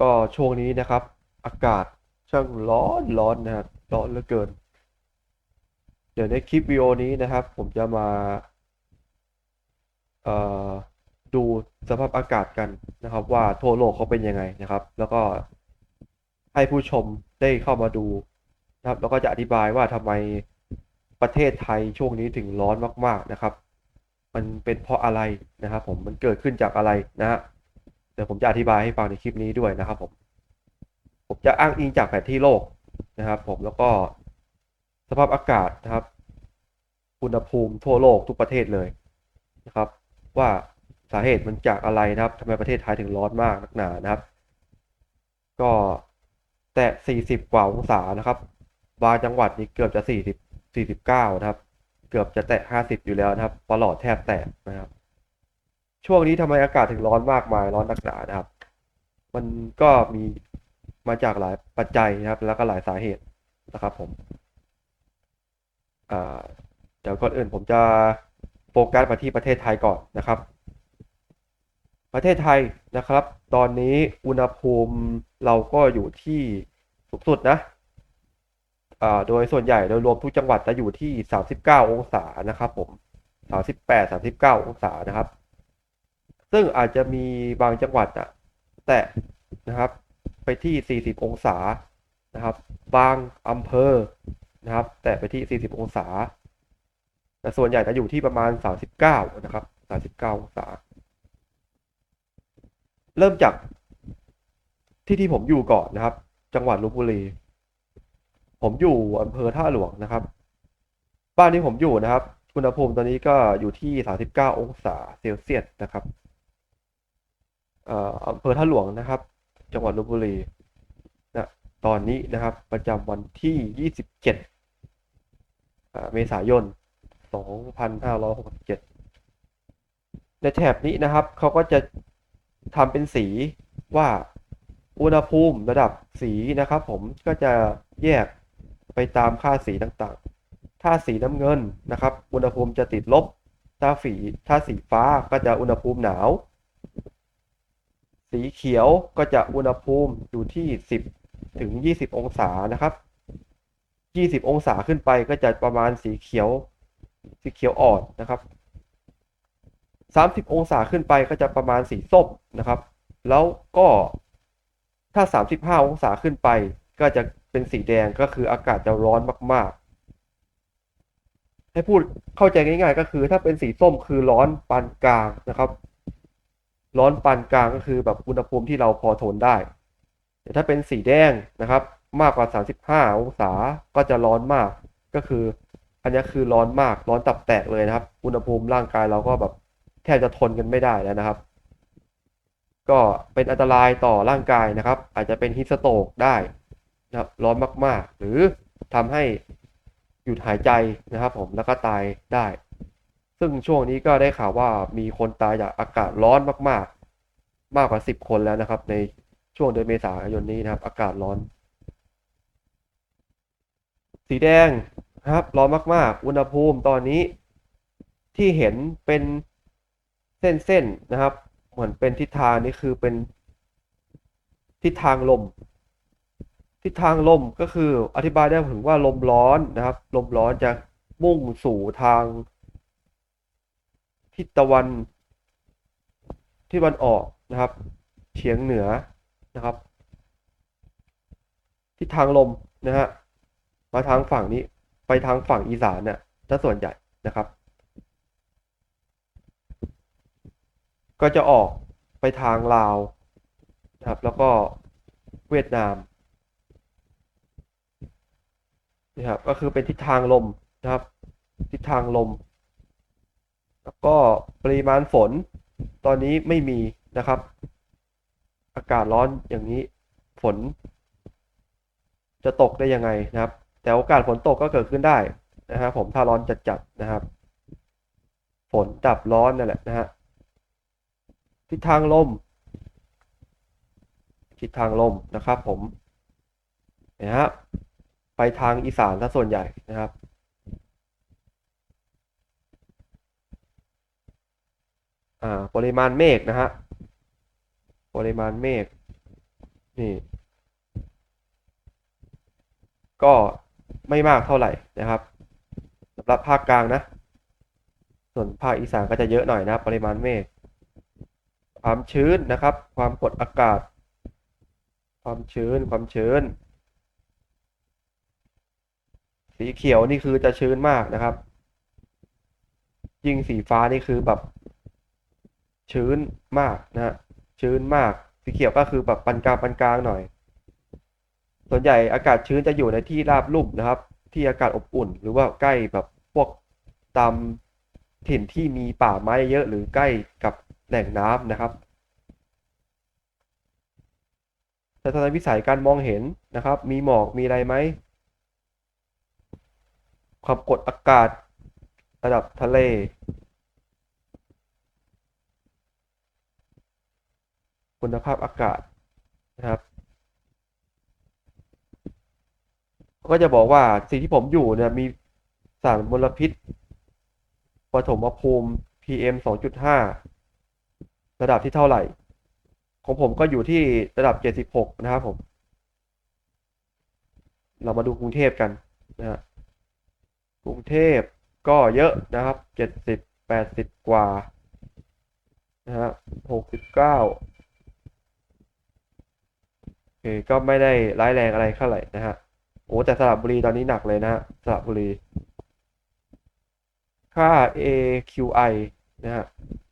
ก็ช่วงนี้นะครับ อากาศช่างร้อนร้อนนะครับร้อนเหลือเกิน เดี๋ยวในคลิปวิดีโอนี้นะครับ ผมจะมาดูสภาพอากาศกันนะครับ ว่าทั่วโลกเขาเป็นยังไงนะครับ แล้วก็ให้ผู้ชมได้เข้ามาดูนะครับ แล้วก็จะอธิบายว่าทำไมประเทศไทยช่วงนี้ถึงร้อนมาก ๆนะครับ มันเป็นเพราะอะไรนะครับผมมันเกิดขึ้นจากอะไรนะฮะเดี๋ยวผมจะอธิบายให้ฟังในคลิปนี้ด้วยนะครับผมผมจะอ้างอิงจากแผนที่โลกนะครับ ผมแล้วก็สภาพอากาศนะครับ อุณหภูมิทั่วโลกทุกประเทศเลยนะครับ ว่าสาเหตุมันจากอะไรนะครับทำไมประเทศไทยถึงร้อนมากนักหนานะครับ ก็แตะ40 กว่าองศานะครับ บางจังหวัดนี่เกือบจะ 40 49 นะครับ เกือบจะแตะ 50 อยู่แล้วนะครับประหลอดแทบแตกนะครับ ช่วงนี้ทำไมอากาศถึงร้อนมากมายร้อนนักหนานะครับ มันก็มีมาจากหลายปัจจัยนะครับ แล้วก็หลายสาเหตุนะครับ ผมเดี๋ยวก่อนอื่นผมจะโฟกัสมาที่ประเทศไทยก่อนนะครับ ประเทศไทยนะครับ ตอนนี้อุณหภูมิเราก็อยู่ที่สูงสุดนะ โดยส่วนใหญ่โดยรวมทุกจังหวัดจะอยู่ที่ 39 องศานะครับผม 38 39 องศานะครับ ซึ่งอาจจะมีบางจังหวัดอะแตะนะครับไปที่ 40 องศานะครับ บางอำเภอนะครับ แตะไปที่ 40 องศาแต่ส่วนใหญ่จะอยู่ที่ประมาณ 39 นะครับ 39 องศา เริ่มจากที่ที่ผมอยู่ก่อนนะครับ จังหวัดลบบุรี ผมอยู่อำเภอท่าหลวงนะครับ บ้านที่ผมอยู่นะครับอุณหภูมิตอนนี้ก็อยู่ที่ 39 องศาเซลเซียสนะครับอำเภอท่าหลวงนะครับ จังหวัดลบบุรีนะตอนนี้นะครับประจำวันที่ 27 เมษายน 2567 ในแถบนี้นะครับเขาก็จะทำเป็นสีว่าอุณหภูมิระดับสีนะครับ ผมก็จะแยก ไปตามค่าสีต่างๆ ถ้าสีน้ำเงินนะครับ อุณหภูมิจะติดลบ ถ้าสีถ้าสีฟ้าก็จะอุณหภูมิหนาว สีเขียวก็จะอุณหภูมิอยู่ที่ 10 ถึง 20 องศานะครับ 20 องศาขึ้นไปก็จะประมาณสีเขียว สีเขียวอ่อนนะครับ30 องศาขึ้นไปก็จะประมาณสีส้มนะครับ แล้วก็ถ้า 35 องศาขึ้นไปก็จะ เป็นสีแดงก็คืออากาศจะร้อนมาก ๆ ให้พูดเข้าใจง่าย ๆ ก็คือ ถ้าเป็นสีส้มคือร้อนปานกลางนะครับ ร้อนปานกลางก็คือแบบอุณหภูมิที่เราพอทนได้ แต่ถ้าเป็นสีแดงนะครับ มากกว่า 35 องศาก็จะร้อนมากก็คือ อันนี้คือร้อนมากร้อนตับแตกเลยนะครับ อุณหภูมิร่างกายเราก็แบบแทบจะทนกันไม่ได้แล้วนะครับ ก็เป็นอันตรายต่อร่างกายนะครับ อาจจะเป็นฮิสโตกได้ นะครับร้อนมากๆ หรือทำให้หยุดหายใจนะครับผมแล้วก็ตายได้ ซึ่งช่วงนี้ก็ได้ข่าวว่ามีคนตายจากอากาศร้อนมากๆ มากกว่า 10 คนแล้วนะครับ ในช่วงเดือนเมษายนนี้นะครับ อากาศร้อน สีแดงนะครับร้อนมากๆ อุณหภูมิตอนนี้ที่เห็นเป็นเส้นๆนะครับ เหมือนเป็นทิศทางนี่คือเป็นทิศทางลม ทิศทางลมก็คืออธิบายได้ถึงว่าลมร้อนนะครับ ลมร้อนจะมุ่งสู่ทางทิศตะวันทิศตะวันออกนะครับเฉียงเหนือนะครับ ทิศทางลมนะฮะมาทางฝั่งนี้ไปทางฝั่งอีสานเนี่ยถ้าส่วนใหญ่นะครับ ก็จะออกไปทางลาวนะครับ แล้วก็เวียดนาม นะครับ ก็คือเป็นทิศทางลมนะครับ ทิศทางลม แล้วก็ปริมาณฝน ตอนนี้ไม่มีนะครับ อากาศร้อนอย่างนี้ฝน จะตกได้ยังไงนะครับ แต่โอกาสฝนตกก็เกิดขึ้นได้นะครับผมถ้าร้อนจัดๆนะครับ ฝนดับร้อนนั่นแหละนะฮะทิศทางลมทิศทางลมนะครับผมนะฮะ ไปทางอีสานถ้าส่วนใหญ่นะครับอ่าปริมาณเมฆนะฮะ ปริมาณเมฆ นี่ ก็ไม่มากเท่าไหร่นะครับสำหรับภาคกลางนะ ส่วนภาคอีสานก็จะเยอะหน่อยนะ ปริมาณเมฆ ความชื้นนะครับ ความกดอากาศ ความชื้น ความชื้น สีเขียวนี่คือจะชื้นมากนะครับ ยิ่งสีฟ้านี่คือแบบชื้นมากนะฮะชื้นมาก สีเขียวก็คือแบบปานกลางปานกลางหน่อย ส่วนใหญ่อากาศชื้นจะอยู่ในที่ราบลุ่มนะครับ ที่อากาศอบอุ่น หรือว่าใกล้แบบพวกตามถิ่นที่มีป่าไม้เยอะหรือใกล้กับแหล่งน้ำนะครับทัศนวิสัยการมองเห็นนะครับ มีหมอกมีอะไรไหม ความกดอากาศ ระดับทะเล คุณภาพอากาศนะครับก็จะบอกว่าสิ่งที่ผมอยู่เนี่ยมีสารมลพิษปฐมภูมิ PM 2.5 ระดับที่เท่าไหร่ ของผมก็อยู่ที่ระดับ 76 นะครับผม เรามาดูกรุงเทพกันนะฮะ กรุงเทพก็เยอะนะครับ70 80กว่านะฮะ69โอเคก็ไม่ได้ร้ายแรงอะไรเท่าไหร่นะฮะโอ้แต่สระบุรีตอนนี้หนักเลยนะฮะสระบุรี ค่า AQI นะฮะ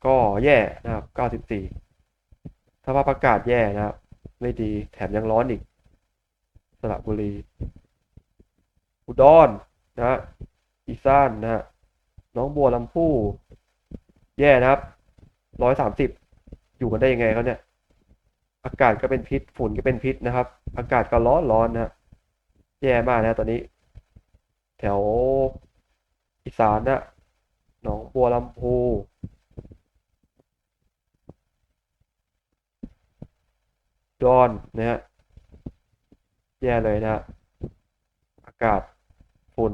ก็แย่นะครับ 94สภาพอากาศแย่นะครับ ไม่ดีแถมยังร้อนอีก สระบุรี อุดรนะฮะ อีสานนะฮะน้องบัวลำพู แย่นะครับ130อยู่กันได้ยังไงเขาเนี่ย อากาศก็เป็นพิษฝุ่นก็เป็นพิษนะครับ อากาศก็ร้อนร้อนนะฮะแย่มากนะตอนนี้ แถวอีสานนะหนองบัวลำพูดอนนะฮะแย่เลยนะ อากาศฝุ่น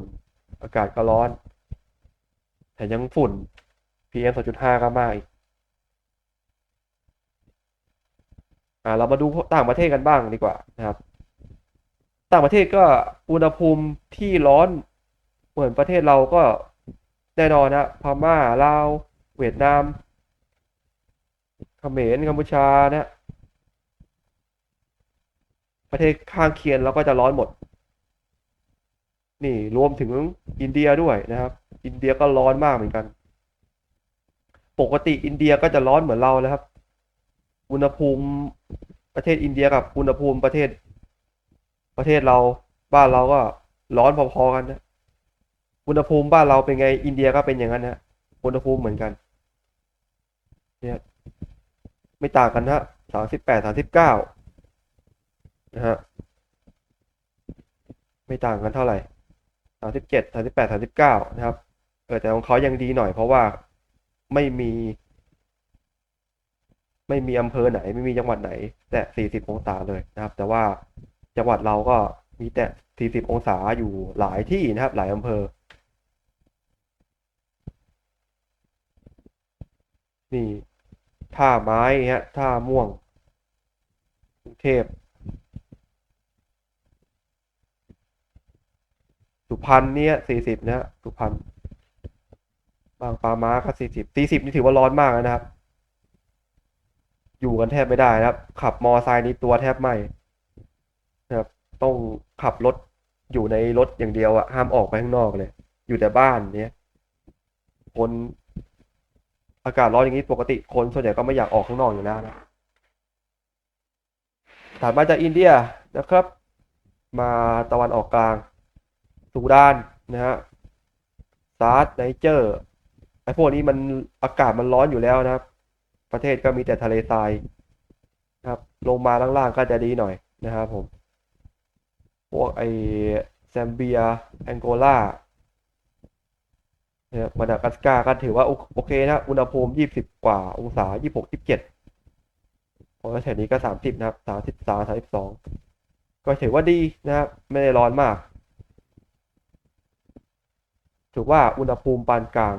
อากาศก็ร้อนแต่ยังฝุ่น PM 2.5 ก็มากอีกอ่าเรามาดูต่างประเทศกันบ้างดีกว่านะครับ ต่างประเทศก็อุณหภูมิที่ร้อนเหมือนประเทศเราก็แน่นอนนะพม่าลาวเวียดนามเขมรกัมพูชานะประเทศข้างเคียงเราก็จะร้อนหมด นี่รวมถึงอินเดียด้วยนะครับ อินเดียก็ร้อนมากเหมือนกัน ปกติอินเดียก็จะร้อนเหมือนเราแล้วครับ อุณหภูมิประเทศอินเดียกับอุณหภูมิประเทศ ประเทศเราบ้านเราก็ร้อนพอๆกันนะอุณหภูมิบ้านเราเป็นไง อินเดียก็เป็นอย่างนั้นนะอุณหภูมิเหมือนกัน เนี่ยไม่ต่างกันนะสามสิบแปดสามสิบเก้านะฮะ ไม่ต่างกันเท่าไหร่ สามสิบเจ็ดสามสิบแปดสามสิบเก้านะครับเออแต่ของเขายังดีหน่อยเพราะว่าไม่มี ไม่มีอำเภอไหน ไม่มีจังหวัดไหน แต่สี่สิบองศาเลยนะครับ แต่ว่าจังหวัดเราก็มีแต่สี่สิบองศาอยู่หลายที่นะครับ หลายอำเภอ นี่ท่าไม้ฮะท่าม่วงกรุงเทพ สุพรรณเนี่ยสี่สิบนะ สุพรรณบางปาม้าก็สี่สิบสี่สิบนี่ถือว่าร้อนมากนะครับ อยู่กันแทบไม่ได้นะครับ ขับมอไซค์นี่ตัวแทบไหม้นะครับ ต้องขับรถอยู่ในรถอย่างเดียวอะห้ามออกไปข้างนอกเลย อยู่แต่บ้านเนี้ยคนอากาศร้อนอย่างนี้ปกติคนส่วนใหญ่ก็ไม่อยากออกข้างนอกอยู่แล้วนะถัดมาจากอินเดียนะครับ มาตะวันออกกลาง สุดานนะฮะซาร์ไนเจอร์ไอพวกนี้มันอากาศมันร้อนอยู่แล้วนะครับ ประเทศก็มีแต่ทะเลทรายนะครับ ลงมาล่างๆก็จะดีหน่อยนะครับผม พวกไอแซมเบีย แองโกลาเนี่ยมาดากัสการ์ก็ถือว่าโอเคนะ อุณหภูมิยี่สิบกว่า องศายี่หกยี่สิบเจ็ดพอแถวนี้ก็สามสิบนะครับสามสิบสามสามสิบสองก็ถือว่าดีนะครับ ไม่ได้ร้อนมาก ถือว่าอุณหภูมิปานกลาง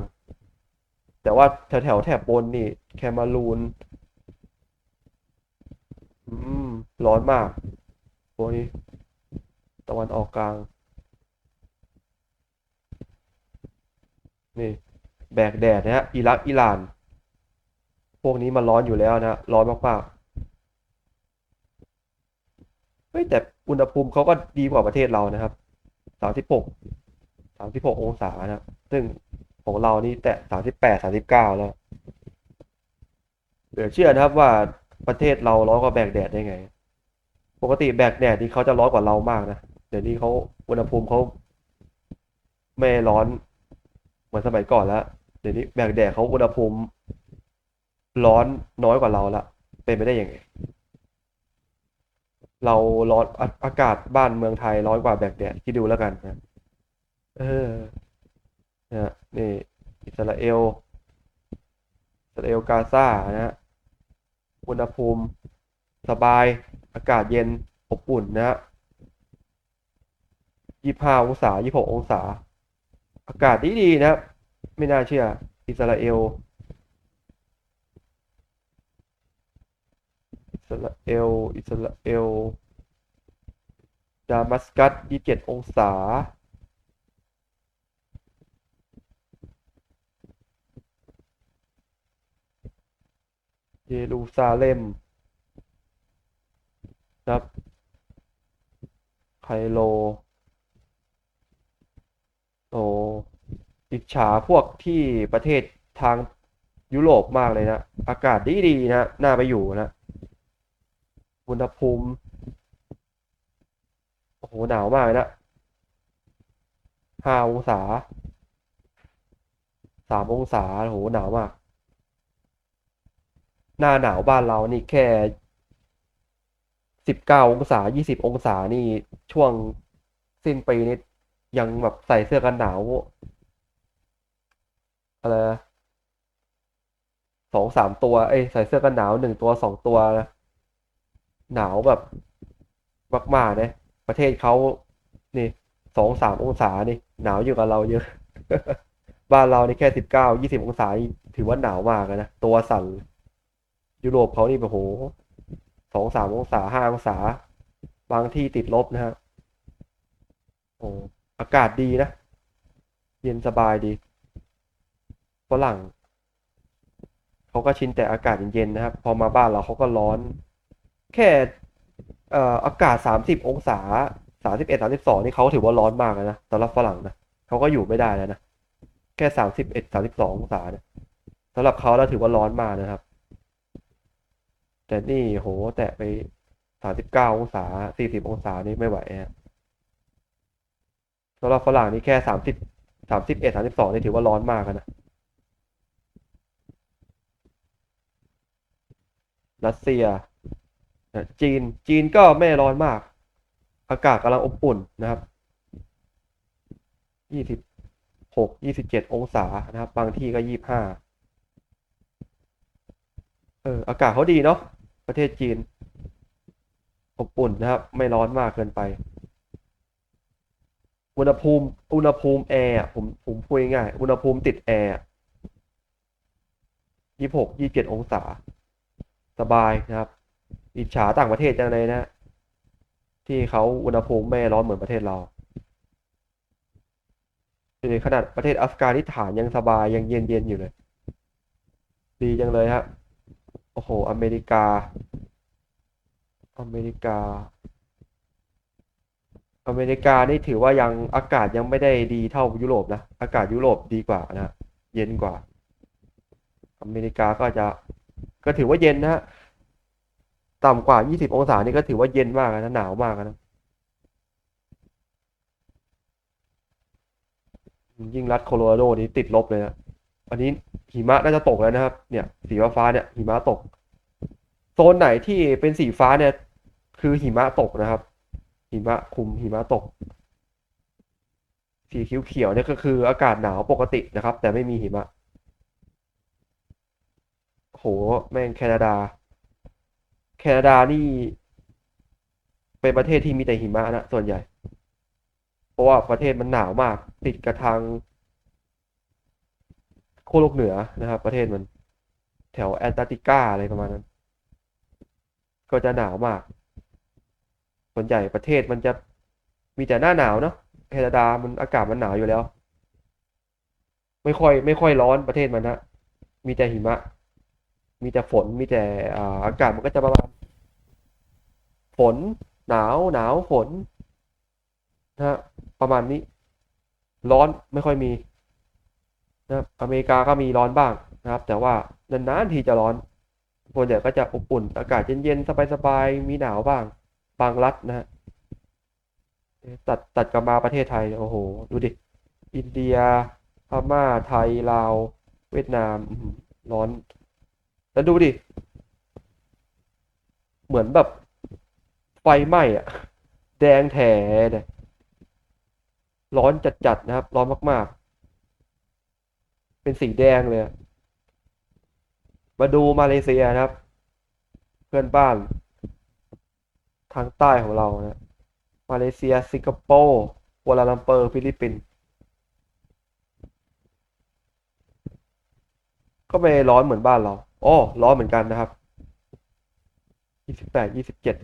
แต่ว่าแถวแถวแถบบนนี่ แคมารูนอืม ร้อนมากพวกนี้ตะวันออกกลาง นี่ แบกแดดนะฮะอิรักอิหร่าน พวกนี้มันร้อนอยู่แล้วนะ ร้อนมากๆเฮ้ยแต่อุณหภูมิเขาก็ดีกว่าประเทศเรานะครับสามสิบหก สามสิบหกองศานะซึ่งของเรานี่แตะสามสิบแปดสามสิบเก้าแล้วเหลือเชื่อนะครับว่าประเทศเราร้อนกว่าแบกแดดได้ไง ปกติแบกแดดนี่เขาจะร้อนกว่าเรามากนะ เดี๋ยวนี้เขาอุณหภูมิเขาไม่ร้อนเหมือนสมัยก่อนแล้ว เดี๋ยวนี้แบกแดดเขาอุณหภูมิร้อนน้อยกว่าเราละ เป็นไปได้ยังไง เราร้อนอาอากาศบ้านเมืองไทยร้อนกว่าแบกแดดคิดดูแล้วกันนะ เออนะนี่อิสราเอลอิสราเอลกาซานะฮะอุณหภูมิสบายอากาศเย็นอบอุ่นนะฮะยี่ห้าองศายี่หกองศา อากาศดีดีนะ ไม่น่าเชื่อ อิสราเอล อิสราเอล อิสราเอล ดามัสกัสยี่เจ็ดองศา เยรูซาเล็มครับ ไคโรโอ้อิจฉาพวกที่ประเทศทางยุโรปมากเลยนะ อากาศดีดีๆนะ น่าไปอยู่นะ อุณหภูมิ โอ้โห หนาวมากนะห้าองศาสามองศา โอ้โห หนาวมาก หน้าหนาวบ้านเรานี่แค่สิบเก้าองศายี่สิบองศานี่ช่วงสิ้นปีนี่ยังแบบใส่เสื้อกันหนาวอะไรสองสามตัว เอ้ยใส่เสื้อกันหนาวหนึ่งตัวสองตัวนะหนาวแบบมากๆนะประเทศเขานี่สองสามองศานี่ หนาวอยู่กับเราเยอะ บ้านเรานี่แค่สิบเก้ายี่สิบองศานี่ถือว่าหนาวมากนะ ตัวสั่น ยุโรปเขานี่โอ้โหสองสามองศาห้าองศา บางที่ติดลบนะฮะโอ้อากาศดีนะ เย็นสบายดีฝรั่งเขาก็ชินแต่อากาศเย็นๆนะครับ พอมาบ้านเราเขาก็ร้อน แค่อากาศสามสิบองศาสามสิบเอ็ดสามสิบสองนี่เขาถือว่าร้อนมากนะสำหรับฝรั่งนะเขาก็อยู่ไม่ได้แล้วนะแค่สามสิบเอ็ดสามสิบสององศาเนี่ยสำหรับเขาแล้วถือว่าร้อนมากนะครับ แต่นี่โหแตะไปสามสิบเก้าองศาสี่สิบองศานี่ไม่ไหวฮะสำหรับฝรั่งนี่แค่สามสิบสามสิบเอ็ดสามสิบสองนี่ถือว่าร้อนมากนะรัสเซียจีนจีนก็ไม่ร้อนมาก อากาศกำลังอบอุ่นนะครับยี่สิบหกยี่สิบเจ็ดองศานะครับ บางที่ก็ยี่บห้าเอออากาศเขาดีเนาะ ประเทศจีนอบอุ่นนะครับ ไม่ร้อนมากเกินไป อุณหภูมิ อุณหภูมิแอร์ผมผมพูดง่ายอุณหภูมิติดแอร์ยี่หกยี่เจ็ดองศา สบายนะครับ อิจฉาต่างประเทศจังเลยนะ ที่เขาอุณหภูมิไม่ร้อนเหมือนประเทศเราในขนาดประเทศอัฟกานิสถานยังสบายยังเย็นเย็นอยู่เลย ดีจังเลยครับ โอ้โห อเมริกา อเมริกา อเมริกานี่ถือว่ายังอากาศยังไม่ได้ดีเท่ายุโรปนะ อากาศยุโรปดีกว่านะ เย็นกว่า อเมริกาก็จะ ก็ถือว่าเย็นนะฮะ ต่ำกว่า 20 องศานี่ก็ถือว่าเย็นมากนะ หนาวมากนะยิ่งรัฐโคโลราโดนี้ติดลบเลยนะ อันนี้ หิมะน่าจะตกแล้วนะครับ เนี่ย สีฟ้าเนี่ยหิมะตก โซนไหนที่เป็นสีฟ้าเนี่ย คือหิมะตกนะครับ หิมะคุมหิมะตก สีเขียวๆเนี่ยก็คืออากาศหนาวปกตินะครับ แต่ไม่มีหิมะโหแม่งแคนาดา แคนาดานี่ เป็นประเทศที่มีแต่หิมะนะส่วนใหญ่ เพราะว่าประเทศมันหนาวมาก ติดกับทาง ขั้วโลกเหนือนะครับ ประเทศมัน แถวแอนตาร์กติกาอะไรประมาณนั้น ก็จะหนาวมาก ส่วนใหญ่ประเทศมันจะมีแต่หน้าหนาวเนาะแคนาดามันอากาศมันหนาวอยู่แล้ว ไม่ค่อยไม่ค่อยร้อนประเทศมันนะมีแต่หิมะ มีแต่ฝนมีแต่อาอากาศมันก็จะประมาณฝนหนาวหนาวฝนนะฮะประมาณนี้ ร้อนไม่ค่อยมี นะอเมริกาก็มีร้อนบ้างนะครับ แต่ว่านานๆทีจะร้อนส่วนใหญ่ก็จะอบอุ่นอากาศเย็นๆสบายๆมีหนาวบ้าง บางรัฐนะฮะตัดตัดกลับมาประเทศไทยโอ้โห ดูดิ อินเดียพม่าไทยลาว เวียดนามร้อน แล้วดูดิ เหมือนแบบไฟไหม้อะแดงแถเลยร้อนจัดๆนะครับ ร้อนมาก เป็นสีแดงเลย มาดูมาเลเซียนะครับ เพื่อนบ้าน ทางใต้ของเรานะ มาเลเซีย สิงคโปร์กัวลาลัมเปอร์ ฟิลิปปินส์ ก็ไม่ร้อนเหมือนบ้านเราอ๋อร้อนเหมือนกันนะครับยี่สิบแปดยี่สิบเจ็ด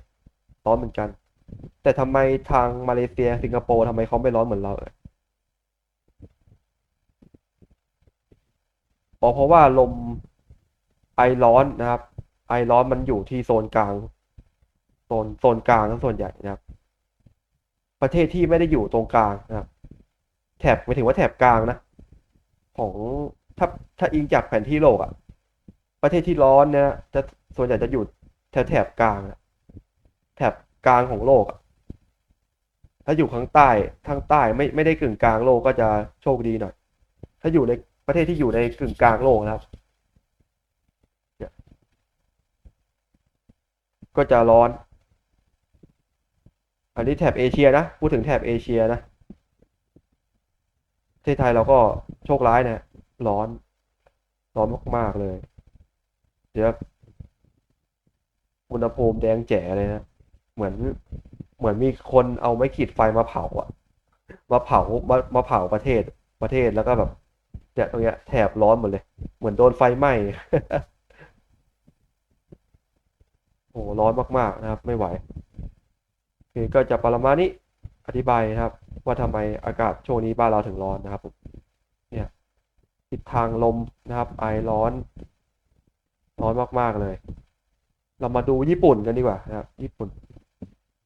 ร้อนเหมือนกัน แต่ทำไมทางมาเลเซีย สิงคโปร์ทำไมเขาไม่ร้อนเหมือนเราเอ่ย อ๋อเพราะว่าลมไอร้อนนะครับ ไอร้อนมันอยู่ที่โซนกลางโซนโซนกลางทั้งส่วนใหญ่นะครับ ประเทศที่ไม่ได้อยู่ตรงกลางนะครับ แถบหมายถึงว่าแถบกลางนะ ของถ้าถ้าอิงจากแผนที่โลกอะประเทศที่ร้อนเนี่ยจะส่วนใหญ่จะอยู่แถบแถบกลางอะแถบกลางของโลกอะถ้าอยู่ข้างใต้ทางใต้ไม่ไม่ได้กึ่งกลางโลกก็จะโชคดีหน่อย ถ้าอยู่ใน ประเทศที่อยู่ในกึ่งกลางโลกนะครับ ก็จะร้อน อันนี้แถบเอเชียนะ พูดถึงแถบเอเชียนะประเทศไทยเราก็โชคร้ายนะร้อน ร้อนมากๆเลย เดี๋ยวอุณหภูมิแดงแจ๋เลยนะ เหมือนเหมือนมีคนเอาไม้ขีดไฟมาเผาอะมาเผามามาเผาประเทศประเทศแล้วก็แบบ เนี่ยตรงเนี้ยแถบร้อนหมดเลย เหมือนโดนไฟไหม้โอ้ร้อนมาก ๆ นะครับ ไม่ไหวโอเคก็จะประมาณนี้อธิบายนะครับ ว่าทำไมอากาศช่วงนี้บ้านเราถึงร้อนนะครับผมเนี่ยทิศทางลมนะครับ ไอร้อน ร้อนมากๆเลย เรามาดูญี่ปุ่นกันดีกว่านะครับ ญี่ปุ่น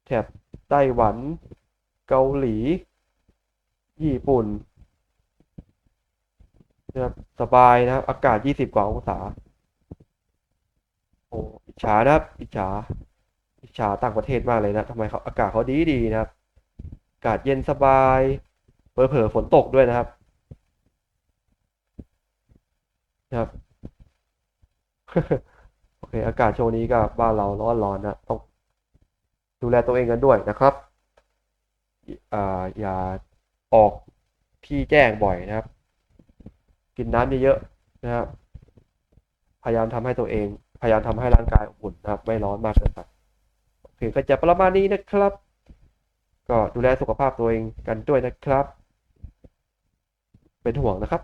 แถบไต้หวัน เกาหลี ญี่ปุ่น นะครับสบายนะครับ อากาศยี่สิบกว่าองศาโอ้อิจฉานะครับ อิจฉา อิจฉาต่างประเทศมากเลยนะทำไมเขาอากาศเขาดีดีนะครับ อากาศเย็นสบายเผลอๆฝนตกด้วยนะครับนะครับโอเค อากาศช่วงนี้ก็บ้านเราร้อนๆนะต้องดูแลตัวเองกันด้วยนะครับ อ่า อย่าออกที่แจ้งบ่อยนะครับ กินน้ำเยอะๆนะครับพยายามทำให้ตัวเอง พยายามทำให้ร่างกายอบอุ่นนะครับ ไม่ร้อนมากเกินไปโอเคก็จะประมาณนี้นะครับ ก็ดูแลสุขภาพตัวเองกันด้วยนะครับ เป็นห่วงนะครับ